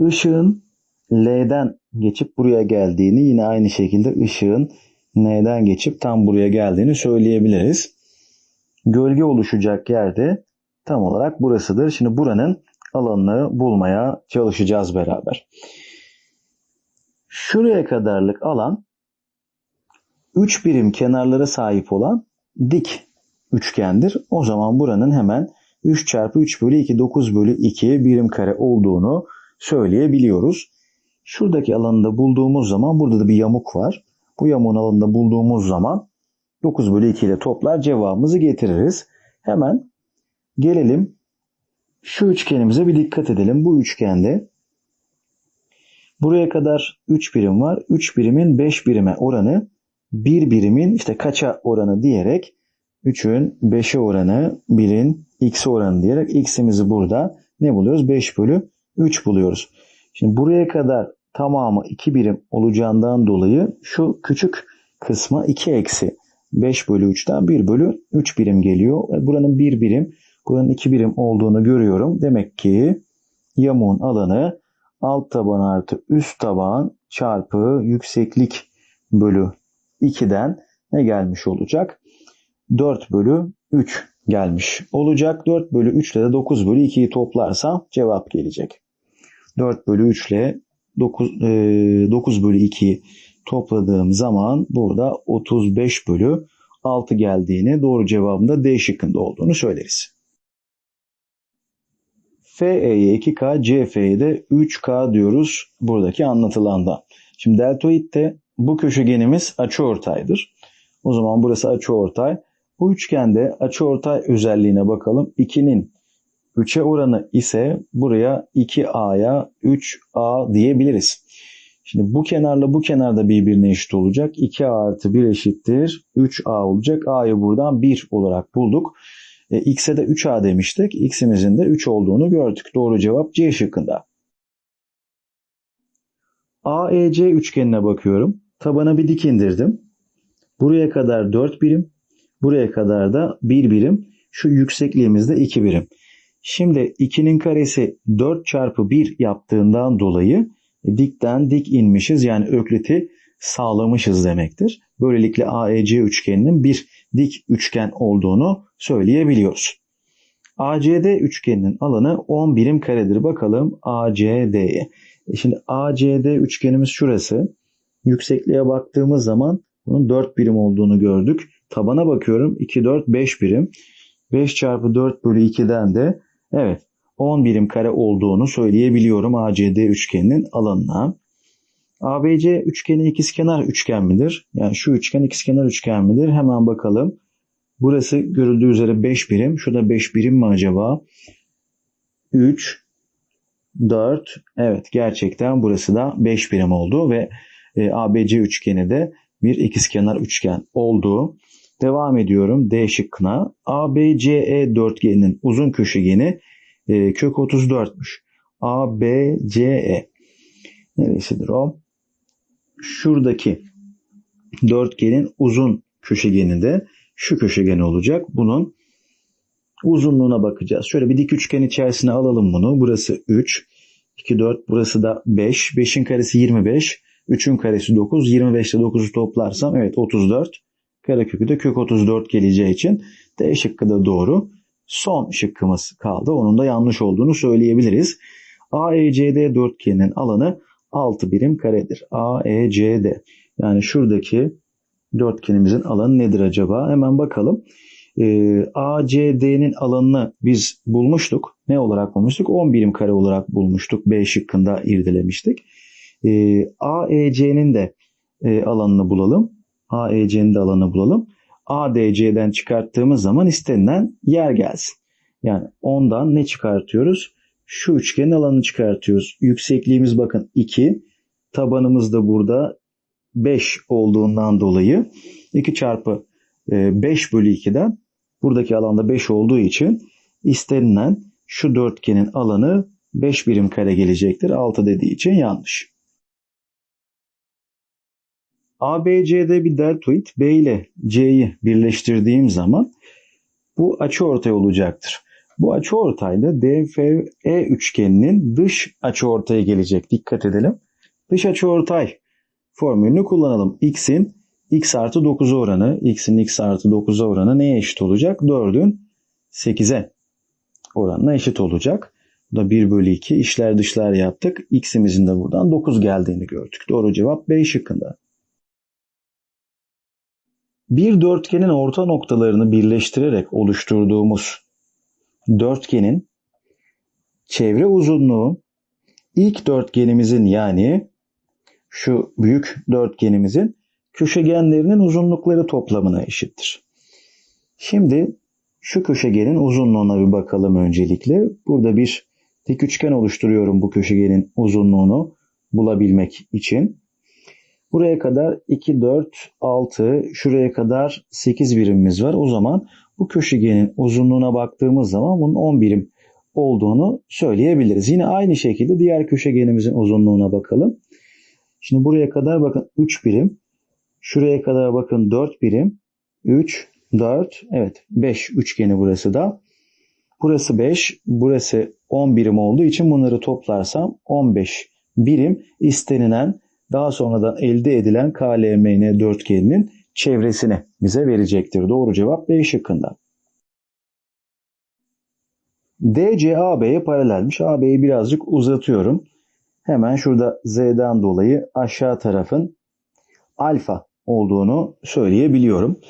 ışığın L'den geçip buraya geldiğini yine aynı şekilde ışığın N'den geçip tam buraya geldiğini söyleyebiliriz. Gölge oluşacak yerde tam olarak burasıdır. Şimdi buranın alanını bulmaya çalışacağız beraber. Şuraya kadarlık alan 3 birim kenarlara sahip olan dik üçgendir. O zaman buranın hemen 3 çarpı 3 bölü 2 9 bölü 2 birim kare olduğunu söyleyebiliyoruz. Şuradaki alanında bulduğumuz zaman burada da bir yamuk var. Bu yamuğun alanında bulduğumuz zaman 9 bölü 2 ile toplar cevabımızı getiririz. Hemen gelelim şu üçgenimize bir dikkat edelim. Bu üçgende buraya kadar 3 birim var. 3 birimin 5 birime oranı 1 birimin işte kaça oranı diyerek 3'ün 5'e oranı 1'in x'e oranı diyerek x'imizi burada ne buluyoruz? 5 bölü 3 buluyoruz. Şimdi buraya kadar tamamı 2 birim olacağından dolayı şu küçük kısma 2 eksi 5 bölü 3'ten 1 bölü 3 birim geliyor. Ve buranın 1 birim, buranın 2 birim olduğunu görüyorum. Demek ki yamuğun alanı alt taban artı üst taban çarpı yükseklik bölü 2'den ne gelmiş olacak? 4 bölü 3 gelmiş olacak. 4 bölü 3 ile de 9 bölü 2'yi toplarsam cevap gelecek. 4 bölü 3 ile 9, e, 9 bölü 2'yi topladığım zaman burada 35 bölü 6 geldiğini doğru cevabında D şıkkında olduğunu söyleriz. FE'ye 2K, CF'ye de 3K diyoruz buradaki anlatılanda. Şimdi deltoidde bu köşegenimiz açıortaydır. O zaman burası açıortay. Bu üçgende açıortay özelliğine bakalım. 2'nin 3'e oranı ise buraya 2A'ya 3A diyebiliriz. Şimdi bu kenarla bu kenar da birbirine eşit olacak. 2A artı 1 eşittir 3A olacak. A'yı buradan 1 olarak bulduk. E, X'e de 3A demiştik. X'imizin de 3 olduğunu gördük. Doğru cevap C şıkkında. AEC üçgenine bakıyorum. Tabana bir dik indirdim. Buraya kadar 4 birim. Buraya kadar da 1 birim. Şu yüksekliğimiz de 2 birim. Şimdi 2'nin karesi 4 çarpı 1 yaptığından dolayı dikten dik inmişiz. Yani ökliti sağlamışız demektir. Böylelikle AEC üçgeninin bir dik üçgen olduğunu söyleyebiliyoruz. ACD üçgeninin alanı 10 birim karedir. Bakalım ACD'ye. E şimdi ACD üçgenimiz şurası. Yüksekliğe baktığımız zaman bunun 4 birim olduğunu gördük. Tabana bakıyorum 2, 4, 5 birim. 5 çarpı 4 bölü 2'den de evet 10 birim kare olduğunu söyleyebiliyorum ACD üçgeninin alanına. ABC üçgeni ikizkenar üçgen midir? Yani şu üçgen ikizkenar üçgen midir? Hemen bakalım. Burası görüldüğü üzere 5 birim. Şurada 5 birim mi acaba? 3, 4. Evet gerçekten burası da 5 birim oldu ve e, ABC üçgeni de bir ikizkenar üçgen oldu. Devam ediyorum D şıkkına. ABCE dörtgeninin uzun köşegeni e, kök 34'müş. ABCE neresidir o? Şuradaki dörtgenin uzun köşegeni de şu köşegen olacak. Bunun uzunluğuna bakacağız. Şöyle bir dik üçgen içerisine alalım bunu. Burası 3, 2, 4, burası da 5. 5'in karesi 25, 3'ün karesi 9. 25 ile 9'u toplarsam evet 34. Karekökü de kök 34 geleceği için D şıkkı da doğru. Son şıkkımız kaldı. Onun da yanlış olduğunu söyleyebiliriz. AECD dörtgeninin alanı 6 birim karedir. AECD. Yani şuradaki dörtgenimizin alanı nedir acaba? Hemen bakalım. Ee, ACD'nin alanını biz bulmuştuk. Ne olarak bulmuştuk? 10 birim kare olarak bulmuştuk. B şıkkında irdelemiştik. Ee, AEC'nin de e, alanını bulalım. AEC'nin de alanını bulalım. ADC'den çıkarttığımız zaman istenilen yer gelsin. Yani ondan ne çıkartıyoruz? Şu üçgenin alanını çıkartıyoruz. Yüksekliğimiz bakın 2. Tabanımız da burada 5 olduğundan dolayı 2 çarpı 5 bölü 2'den buradaki alanda 5 olduğu için istenilen şu dörtgenin alanı 5 birim kare gelecektir. 6 dediği için yanlış. ABC'de bir deltoid B ile C'yi birleştirdiğim zaman bu açı ortay olacaktır. Bu açıortayda DFE üçgeninin dış açıortaya gelecek. Dikkat edelim. Dış açıortay formülünü kullanalım. X'in x artı 9'a oranı, x'in x artı 9'a oranı neye eşit olacak? 4'ün 8'e oranına eşit olacak. Bu da 1 bölü 2 işler dışlar yaptık. X'imizin de buradan 9 geldiğini gördük. Doğru cevap B şıkkında. Bir dörtgenin orta noktalarını birleştirerek oluşturduğumuz dörtgenin çevre uzunluğu ilk dörtgenimizin yani şu büyük dörtgenimizin köşegenlerinin uzunlukları toplamına eşittir. Şimdi şu köşegenin uzunluğuna bir bakalım öncelikle. Burada bir dik üçgen oluşturuyorum bu köşegenin uzunluğunu bulabilmek için. Buraya kadar 2, 4, 6, şuraya kadar 8 birimimiz var. O zaman bu köşegenin uzunluğuna baktığımız zaman bunun 10 birim olduğunu söyleyebiliriz. Yine aynı şekilde diğer köşegenimizin uzunluğuna bakalım. Şimdi buraya kadar bakın 3 birim. Şuraya kadar bakın 4 birim. 3, 4, evet 5 üçgeni burası da. Burası 5, burası 10 birim olduğu için bunları toplarsam 15 birim istenilen daha sonradan elde edilen KLMN dörtgeninin çevresini bize verecektir. Doğru cevap B şıkkında. DC AB'ye paralelmiş. AB'yi birazcık uzatıyorum. Hemen şurada Z'den dolayı aşağı tarafın alfa olduğunu söyleyebiliyorum.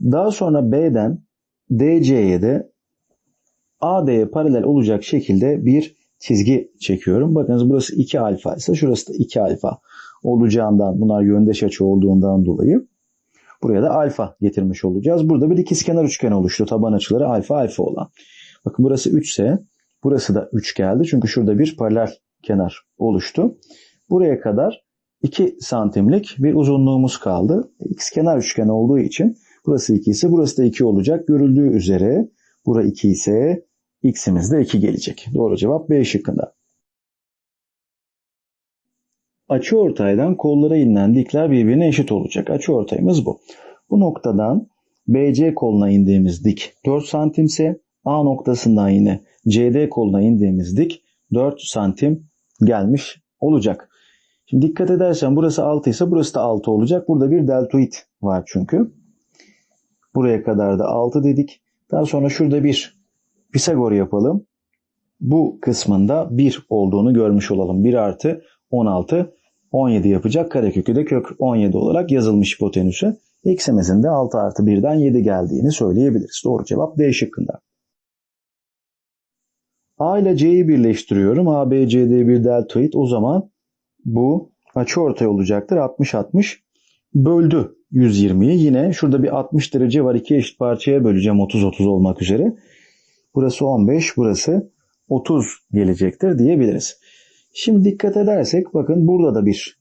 Daha sonra B'den DC'ye de AD'ye paralel olacak şekilde bir çizgi çekiyorum. Bakınız burası 2 alfa ise şurası da 2 alfa olacağından bunlar yöndeş açı olduğundan dolayı buraya da alfa getirmiş olacağız. Burada bir ikizkenar üçgen oluştu. Taban açıları alfa alfa olan. Bakın burası 3 ise burası da 3 geldi. Çünkü şurada bir paralel kenar oluştu. Buraya kadar 2 santimlik bir uzunluğumuz kaldı. İkizkenar üçgen olduğu için burası 2 ise burası da 2 olacak. Görüldüğü üzere bura 2 ise x'imiz de 2 gelecek. Doğru cevap B şıkkında. Açı ortaydan kollara inilen dikler birbirine eşit olacak. Açı ortayımız bu. Bu noktadan BC koluna indiğimiz dik 4 santimse A noktasından yine CD koluna indiğimiz dik 4 santim gelmiş olacak. Şimdi dikkat edersen burası 6 ise burası da 6 olacak. Burada bir deltoid var çünkü. Buraya kadar da 6 dedik. Daha sonra şurada bir Pisagor yapalım. Bu kısmında 1 olduğunu görmüş olalım. 1 artı 16 17 yapacak. Karekökü de kök 17 olarak yazılmış hipotenüse. X'imizin de 6 artı 1'den 7 geldiğini söyleyebiliriz. Doğru cevap D şıkkında. A ile C'yi birleştiriyorum. A, B, C, D bir deltoid. O zaman bu açıortay olacaktır. 60-60 böldü 120'yi. Yine şurada bir 60 derece var. İki eşit parçaya böleceğim 30-30 olmak üzere. Burası 15, burası 30 gelecektir diyebiliriz. Şimdi dikkat edersek bakın burada da bir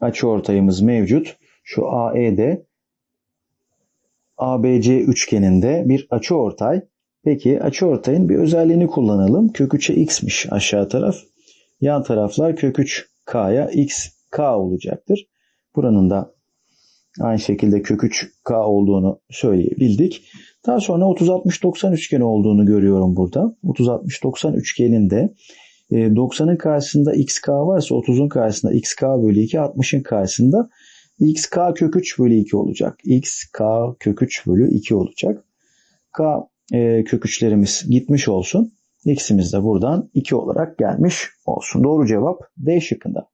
açıortayımız mevcut. Şu AE'de ABC üçgeninde bir açıortay. Peki açıortayın bir özelliğini kullanalım. Kök 3'e x'miş aşağı taraf. Yan taraflar kök 3 k'ya x k olacaktır. Buranın da aynı şekilde kök 3 k olduğunu söyleyebildik. Daha sonra 30-60-90 üçgeni olduğunu görüyorum burada. 30-60-90 üçgeninde 90'ın karşısında xk varsa 30'un karşısında xk bölü 2, 60'ın karşısında xk kök 3 bölü 2 olacak. xk kök 3 bölü 2 olacak. k e, kök 3'lerimiz gitmiş olsun. x'imiz de buradan 2 olarak gelmiş olsun. Doğru cevap D şıkkında.